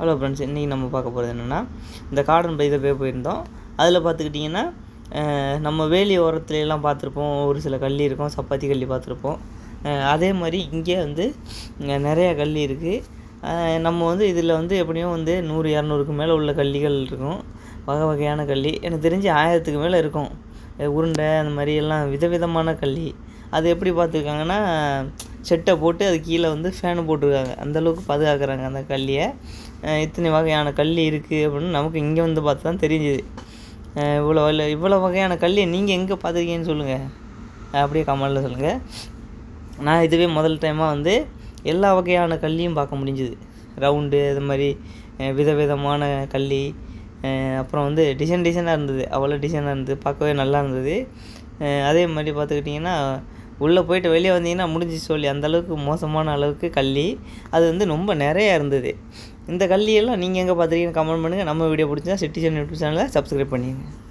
Hello friends இன்றைக்கி நம்ம பார்க்க போகிறது என்னென்னா இந்த கார்டன் பை போய் போயிருந்தோம். அதில் பார்த்துக்கிட்டிங்கன்னா நம்ம வேலி ஓரத்துலலாம் பார்த்துருப்போம். ஒரு சில கல் இருக்கும் சப்பாத்தி கல்லி பார்த்துருப்போம். அதே மாதிரி இங்கே வந்து நிறையா நிறைய இருக்குது நம்ம வந்து இதில் வந்து எப்படியும் வந்து நூறு இரநூறுக்கு மேலே உள்ள கல்லிகள் இருக்கும். வகை வகையான கல்லி. எனக்கு தெரிஞ்சு ஆயிரத்துக்கு மேலே இருக்கும். உருண்டை அந்த மாதிரி எல்லாம் விதவிதமான கல்லி. அது எப்படி பார்த்துருக்காங்கன்னா செட்டை போட்டு அது கீழே வந்து ஃபேனு போட்டிருக்காங்க. அந்தளவுக்கு பாதுகாக்கிறாங்க அந்த கல்லியை. இத்தனை வகையான கல் இருக்குது அப்படின்னு நமக்கு இங்கே வந்து பார்த்து தான் தெரிஞ்சுது இவ்வளோ இல்லை இவ்வளோ வகையான கல்லியை நீங்கள் எங்கே பார்த்துருக்கீங்கன்னு சொல்லுங்கள் அப்படியே கமெண்டில் சொல்லுங்கள் நான் இதுவே முதல் டைமாக வந்து எல்லா வகையான கல்லியும் பார்க்க முடிஞ்சுது. ரவுண்டு இது மாதிரி விதவிதமான கல்லி அப்புறம் வந்து டிசைன் டிசைனாக இருந்தது. அவ்வளோ டிசைனாக இருந்தது. பார்க்கவே நல்லா இருந்தது. அதே மாதிரி பார்த்துக்கிட்டிங்கன்னா உள்ளே போயிட்டு வெளியே வந்தீங்கன்னா முடிஞ்சு சொல்லி அந்தளவுக்கு மோசமான அளவுக்கு கள்ளி. அது வந்து ரொம்ப நிறையா இருந்தது. இந்த கல்லியெல்லாம் நீங்கள் எங்கே பார்த்துருக்கீங்கன்னு கமெண்ட் பண்ணுங்கள் நம்ம வீடியோ பிடிச்சா சிட்டிசன் யூடியூப் சேனலை சப்ஸ்கிரைப் பண்ணிடுங்க